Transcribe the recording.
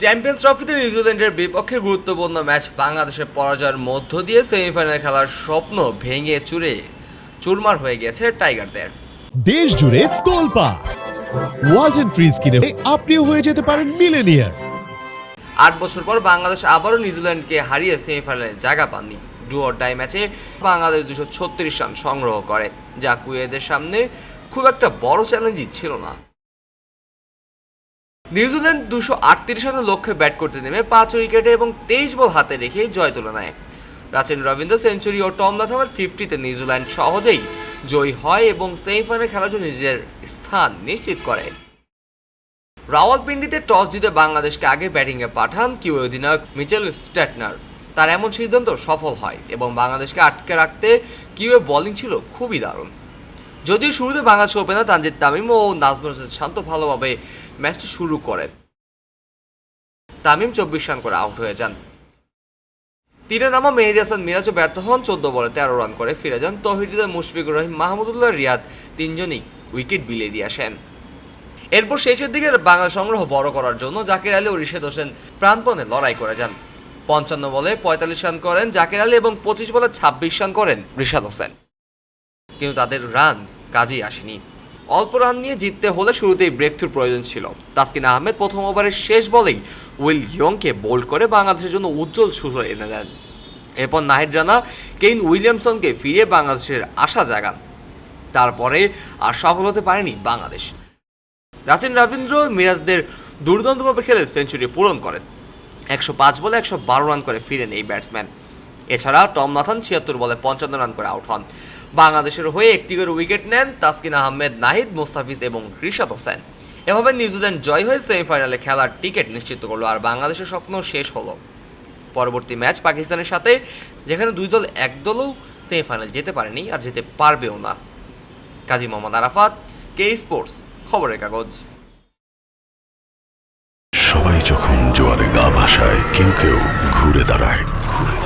Champions ট্রফিতে নিউজিল্যান্ডের বিপক্ষে গুরুত্বপূর্ণ ম্যাচ বাংলাদেশের পরাজয়ের মধ্য দিয়ে সেমিফাইনাল খেলার স্বপ্ন ভেঙে চুরে চুরমার হয়ে গেছে টাইগারদের। দেশ জুড়ে তোলপা ওয়ালটন ফ্রিজ কিনে আপনিও হয়ে যেতে পারেন মিলেনিয়ার আট বছর পর বাংলাদেশ আবারও নিউজিল্যান্ডকে হারিয়ে সেমিফাইনালে জায়গা পাননি। ডু অর ডাই ম্যাচে বাংলাদেশ দুশো ছত্রিশ রান সংগ্রহ করে যা কুয়েদের সামনে খুব একটা বড় চ্যালেঞ্জই ছিল না। নিউজিল্যান্ড দুশো আটত্রিশ রানের লক্ষ্যে ব্যাট করতে নেমে পাঁচ উইকেটে এবং তেইশ বল হাতে রেখে জয় তুলে নেয় রাচেন রবীন্দ্র সেঞ্চুরি ও টম লাথামের ফিফটিতে নিউজিল্যান্ড সহজেই জয়ী হয় এবং সেমিফাইনালে খেলার জন্য নিজের স্থান নিশ্চিত করে। রাওয়ালপিন্ডিতে টস জিতে বাংলাদেশকে আগে ব্যাটিংয়ে পাঠান কিউ অধিনায়ক মিচেল স্ট্যাটনার তার এমন সিদ্ধান্ত সফল হয় এবং বাংলাদেশকে আটকে রাখতে কিউএ বোলিং ছিল খুবই দারুণ। যদিও শুরুতে বাংলাদেশ ওপেনার তানজিদ তামিম ও নাজমুল হোসেন শান্ত ভালোভাবে ম্যাচটি শুরু করেন তামিম চব্বিশ রান করে আউট হয়ে যান। তীরে নামা মেহেদি হাসান মিরাজও ব্যর্থ হন, চোদ্দ বলে তেরো রান করে ফিরে যান তহিদুল্লাহ মুশফিকুর রহিম, মাহমুদুল্লাহ রিয়াদ তিনজনই উইকেট বিলিয়ে দিয়ে আসেন। এরপর শেষের দিকে বাংলা সংগ্রহ বড় করার জন্য জাকির আলী ও রিশেদ হোসেন প্রাণপণে লড়াই করে যান। পঞ্চান্ন বলে পঁয়তাল্লিশ রান করেন জাকির আলী এবং পঁচিশ বলে ছাব্বিশ রান করেন রিশাদ হোসেন। কিন্তু তাদের রান কাজেই আসেনি। অল্প রান নিয়ে জিততে হলে শুরুতেই ব্রেকথ্রুর প্রয়োজন ছিল। তাসকিন আহমেদ প্রথম ওভারের শেষ বলেই উইল ইয়ংকে বোল্ড করে বাংলাদেশের জন্য উজ্জ্বল সুযোগ এনে দেন। এরপর নাহিদ রানা, কেইন উইলিয়ামসনকে ফিরে বাংলাদেশের আশা জাগান। তারপরে আর সফল হতে পারেনি বাংলাদেশ। রাচিন রবীন্দ্র মিরাজদের দুর্দান্তভাবে খেলে সেঞ্চুরি পূরণ করেন। একশো পাঁচ বলে একশো বারো রান করে ফিরেন এই ব্যাটসম্যান। এছাড়া টম নাথান ছিয়াত্তর বলে পঞ্চান্ন রান করে আউট হন। বাংলাদেশের হয়ে একটি করে উইকেট নেন তাসকিন আহমেদ, নাহিদ মোস্তাফিজ এবং রিশাদ হোসেন। এভাবে নিউজিল্যান্ড জয় হয়ে সেমিফাইনালে খেলার টিকিট নিশ্চিত করল আর বাংলাদেশের স্বপ্ন শেষ হলো। পরবর্তী ম্যাচ পাকিস্তানের সাথে, যেখানে দুই দল, এক দলও সেমিফাইনাল যেতে পারেনি আর যেতে পারবেও না। কাজী মোহাম্মদ আরাফাত, কে স্পোর্টস, খবরের কাগজ। সবাই যখন জোয়ারে গা ভাসায়, কেউ কেউ ঘুরে দাঁড়ায়। সময়